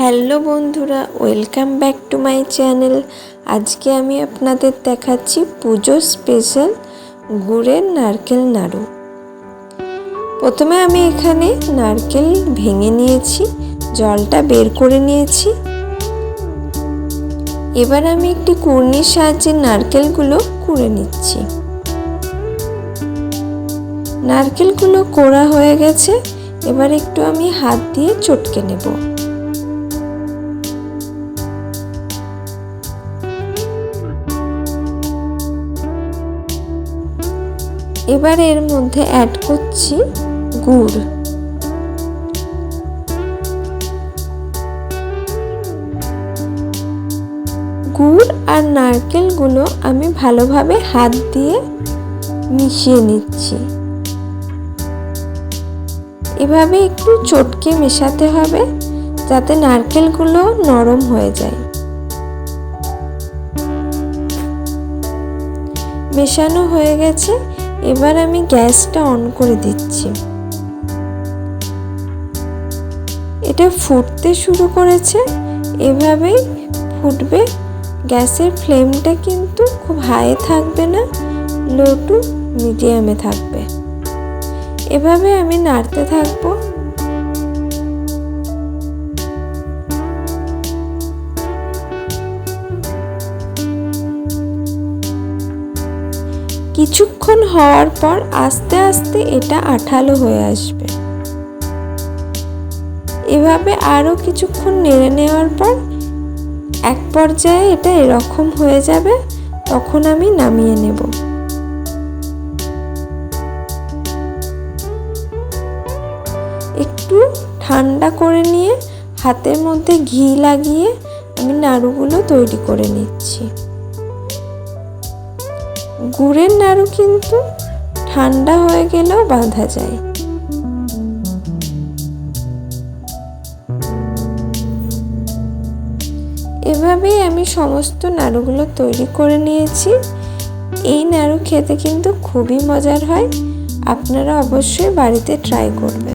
Hello বন্ধুরা, welcome back to my channel. আজকে আমি আপনাদের দেখাচ্ছি পুজো স্পেশাল গুড়ের নারকেল নাড়ু। প্রথমে আমি এখানে নারকেল ভেঙে নিয়েছি, জলটা বের করে নিয়েছি। এবার আমি একটি কুর্নির সাহায্যে নারকেলগুলো কুড়ে নিচ্ছি। নারকেলগুলো কোড়া হয়ে গেছে, এবার একটু আমি হাত দিয়ে চটকে নেব। এবার এর মধ্যে অ্যাড করছি গুড়। গুড় আর নারকেলগুলো আমি ভালোভাবে হাত দিয়ে মিশিয়ে নিচ্ছি। এভাবে একটু চটকে মেশাতে হবে যাতে নারকেলগুলো নরম হয়ে যায়। মেশানো হয়ে গেছে। এবার আমি গ্যাসটা অন করে দিচ্ছি। এটা ফুটতে শুরু করেছে, এভাবেই ফুটবে। গ্যাসের ফ্লেমটা কিন্তু খুব হাই থাকবে না, লো টু মিডিয়ামে থাকবে। এভাবে আমি নাড়তে থাকব। কিছুক্ষণ হওয়ার পর আস্তে আস্তে এটা আঠালো হয়ে আসবে। এভাবে আরও কিছুক্ষণ নেড়ে নেওয়ার পর এক পর্যায়ে এটা এরকম হয়ে যাবে, তখন আমি নামিয়ে নেব। একটু ঠান্ডা করে নিয়ে হাতের মধ্যে ঘি লাগিয়ে আমি নাড়ুগুলো তৈরি করে নিচ্ছি। গুড়ের নাড়ু কিন্তু ঠান্ডা হয়ে গেলেও বাঁধা যায়। এভাবেই আমি সমস্ত নাড়ুগুলো তৈরি করে নিয়েছি। এই নাড়ু খেতে কিন্তু খুবই মজার হয়। আপনারা অবশ্যই বাড়িতে ট্রাই করবেন।